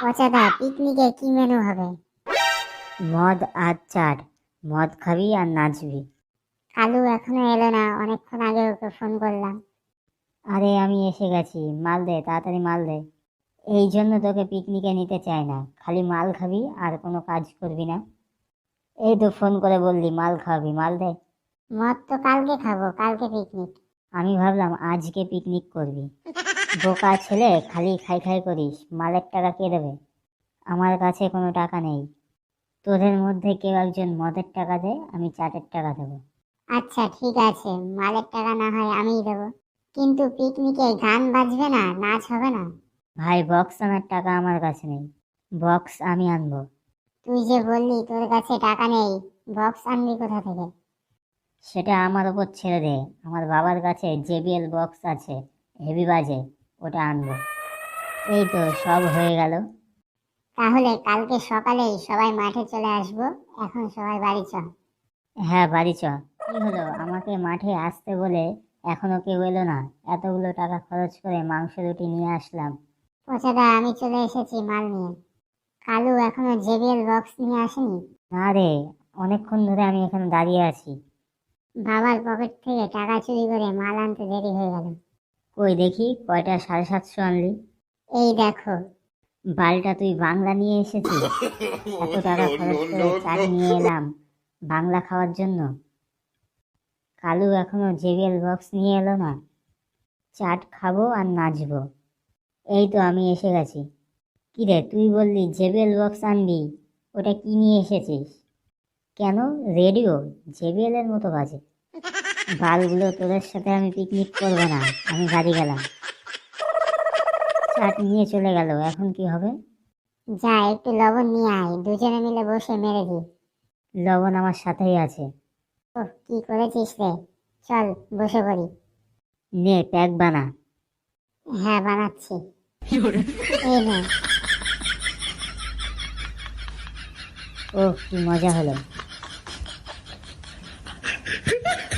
পচাদা পিকনিকে কি মেনু হবে? মদ আর চাট। মদ খাবি আর নাচবি। কালু এখনও এলো না অনেকক্ষণ আগে ওকে ফোন করলাম। আরে আমি এসে গেছি। মাল দে তাড়াতাড়ি মাল দে। এই জন্য তোকে পিকনিকে নিতে চাই না। খালি মাল খাবি আর কোনো কাজ করবি না। এই তো ফোন করে বললি মাল খাবি মাল দে। মদ তো কালকে খাব কালকে পিকনিক। আমি ভাবলাম আজকে পিকনিক করবি। বোকা ছেলে খালি খাই খাই করিস মালের টাকা কে দেবে? আমার কাছে কোনো টাকা নেই। তোদের মধ্যে কেউ একজন মদের টাকা দেয় আমি চাটের টাকা দেবো। আচ্ছা ঠিক আছে মালের টাকা না হয় আমিই দেবো। কিন্তু পিকনিকে গান বাজবে না নাচ হবে না? ভাই বক্স আনার টাকা আমার কাছে নেই। বক্স আমি আনব। তুই যে বললি তোর কাছে টাকা নেই বক্স আনবি কোথা থেকে? সেটা আমার ওপর ছেড়ে দে। আমার বাবার কাছে জেবিএল বক্স আছে হেভি বাজে। ওটা আনব এই তো সব হয়ে গেল। তাহলে কালকে সকালেই সবাই মাঠে চলে আসব। এখন সবাই বাড়ি চ। হ্যাঁ বাড়ি চ। কি হলো? আমাকে মাঠে আসতে বলে এখনও কেউ এলো না। এতগুলো টাকা খরচ করে মাংস রুটি নিয়ে আসলাম। পচাদা আমি চলে এসেছি মাল নিয়ে। কালু এখনও জেবিএল বক্স নিয়ে আসেনি? না রে অনেকক্ষণ ধরে আমি এখানে দাঁড়িয়ে আছি। বাবার পকেট থেকে টাকা চুরি করে মাল আনতে দেরি হয়ে গেল। কই দেখি কয়টা সাড়ে সাতশো আনলি? এই দেখো। বালটা তুই বাংলা নিয়ে এসেছিস? এত টাকা খরচ করে চাট নিয়ে এলাম বাংলা খাওয়ার জন্য। কালু এখনও জেবিএল বক্স নিয়ে এলো না। চাট খাব আর নাচবো। এই তো আমি এসে গেছি। কী কিরে তুই বললি জেবিএল বক্স আনবি ওটা কি নিয়ে এসেছিস? কেন? রেডিও জেবিএল এর মতো বাজে। বালগুলো তোদের সাথে আমি পিকনিক করব না আমি বাড়ি গেলাম। চাট নিয়ে চলে গেল এখন কি হবে? যা একটু লবণ নিয়ে আয় দুজনে মিলে বসে মেরে দি লবণ আমার সাথেই আছে। ও কি করেছিস রে? চল বসে পড়ি। নে প্যাক বানা। হ্যাঁ বানাচ্ছি। এই নে। ও কি মজা হলো।